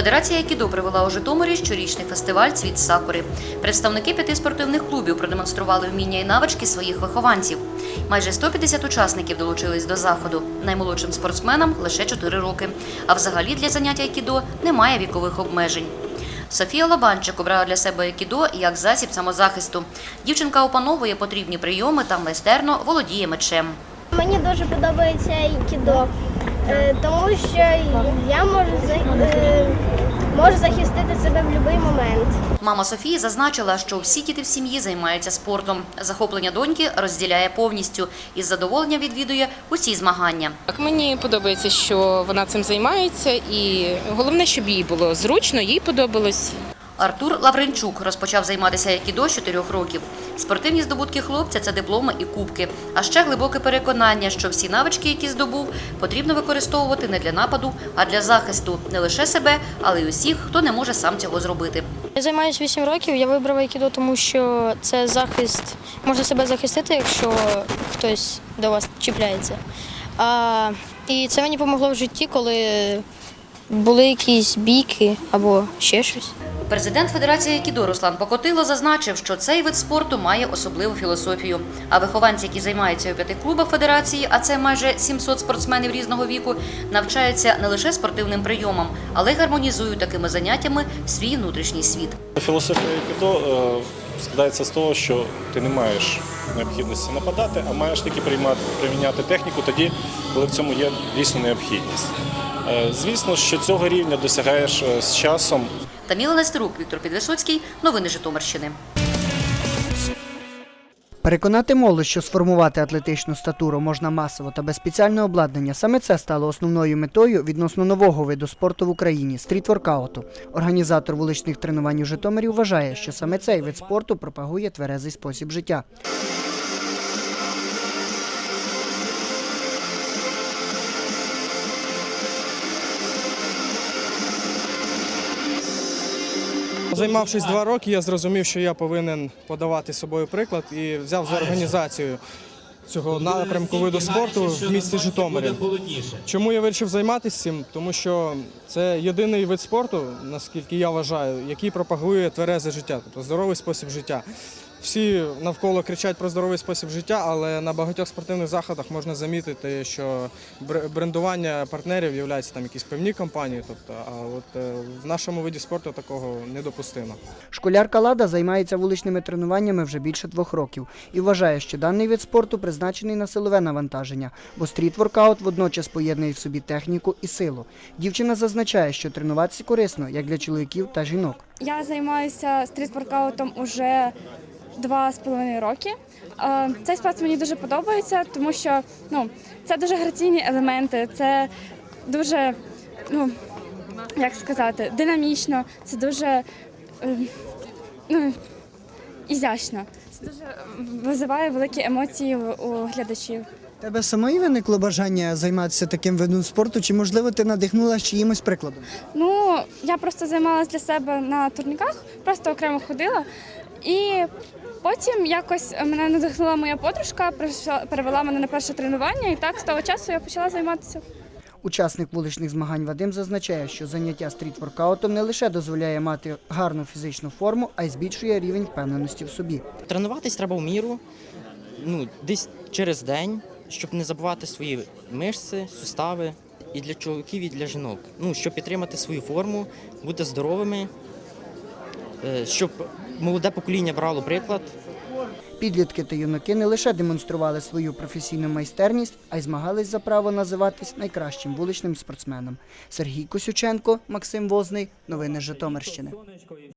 Федерація Айкідо привела у Житомирі щорічний фестиваль Цвіт сакури. Представники п'яти спортивних клубів продемонстрували вміння і навички своїх вихованців. Майже 150 учасників долучились до заходу. Наймолодшим спортсменам лише 4 роки. А взагалі для занять айкідо немає вікових обмежень. Софія Лобанчик обрала для себе айкідо як засіб самозахисту. Дівчинка опановує потрібні прийоми та майстерно володіє мечем. Мені дуже подобається айкідо, е, тому що я можу, за- е, можу захистити себе в будь-який момент. Мама Софії зазначила, що всі діти в сім'ї займаються спортом. Захоплення доньки розділяє повністю і з задоволенням відвідує усі змагання. Так, мені подобається, що вона цим займається, і головне, щоб їй було зручно, їй подобалось. Артур Лавренчук розпочав займатися айкідо з 4 років. Спортивні здобутки хлопця це дипломи і кубки. А ще глибоке переконання, що всі навички, які здобув, потрібно використовувати не для нападу, а для захисту не лише себе, але й усіх, хто не може сам цього зробити. Я займаюся 8 років. Я вибрав айкідо, тому що це захист, можна себе захистити, якщо хтось до вас чіпляється. А, і це мені допомогло в житті, коли були якісь бійки або ще щось. Президент Федерації Айкідо Руслан Покотило зазначив, що цей вид спорту має особливу філософію. А вихованці, які займаються у п'яти клубах федерації, а це майже 700 спортсменів різного віку, навчаються не лише спортивним прийомам, але й гармонізують такими заняттями свій внутрішній світ. Філософія Айкідо е, складається з того, що ти не маєш необхідності нападати, а маєш тільки приймати, приміняти техніку тоді, коли в цьому є дійсно необхідність. Е, Звісно, що цього рівня досягаєш е, з часом. Таміла Нестерук, Віктор Підвисоцький. Новини Житомирщини. Переконати молодь, що сформувати атлетичну статуру можна масово та без спеціального обладнання. Саме це стало основною метою відносно нового виду спорту в Україні стрітворкауту. Організатор вуличних тренувань у Житомирі вважає, що саме цей вид спорту пропагує тверезий спосіб життя. Займавшись два роки, я зрозумів, що я повинен подавати собою приклад і взяв за організацію цього напрямку виду спорту в місті Житомирі. Чому я вирішив займатися цим? Тому що це єдиний вид спорту, наскільки я вважаю, який пропагує тверезе життя, тобто здоровий спосіб життя. Всі навколо кричать про здоровий спосіб життя, але на багатьох спортивних заходах можна замітити, що бр- брендування партнерів є там якісь певні компанії. Тобто, а от е, в нашому виді спорту такого недопустимо. Школярка Лада займається вуличними тренуваннями вже більше двох років і вважає, що даний вид спорту призначений на силове навантаження, бо стріт-воркаут водночас поєднує в собі техніку і силу. Дівчина зазначає, що тренуватися корисно як для чоловіків та жінок. Я займаюся стрітворкаутом уже два з половиною роки. Е, Цей спорт мені дуже подобається, тому що ну, це дуже граційні елементи, це дуже, ну, як сказати, динамічно, це дуже е, ну, ізящно. Це дуже визиває великі емоції у у глядачів. Тебе самої виникло бажання займатися таким видом спорту, чи можливо ти надихнулася чиїмось прикладом? Ну, я просто займалася для себе на турніках, просто окремо ходила. І потім якось мене надихнула моя подружка, прийшла- перевела мене на перше тренування, і так з того часу я почала займатися. Учасник вуличних змагань Вадим зазначає, що заняття стріт-воркаутом не лише дозволяє мати гарну фізичну форму, а й збільшує рівень впевненості в собі. Тренуватись треба в міру, ну, десь через день, щоб не забувати свої мишці, сустави і для чоловіків, і для жінок. Ну, щоб підтримати свою форму, бути здоровими, щоб молоде покоління брало приклад. Підлітки та юнаки не лише демонстрували свою професійну майстерність, а й змагались за право називатись найкращим вуличним спортсменом. Сергій Косюченко, Максим Возний. Новини Житомирщини.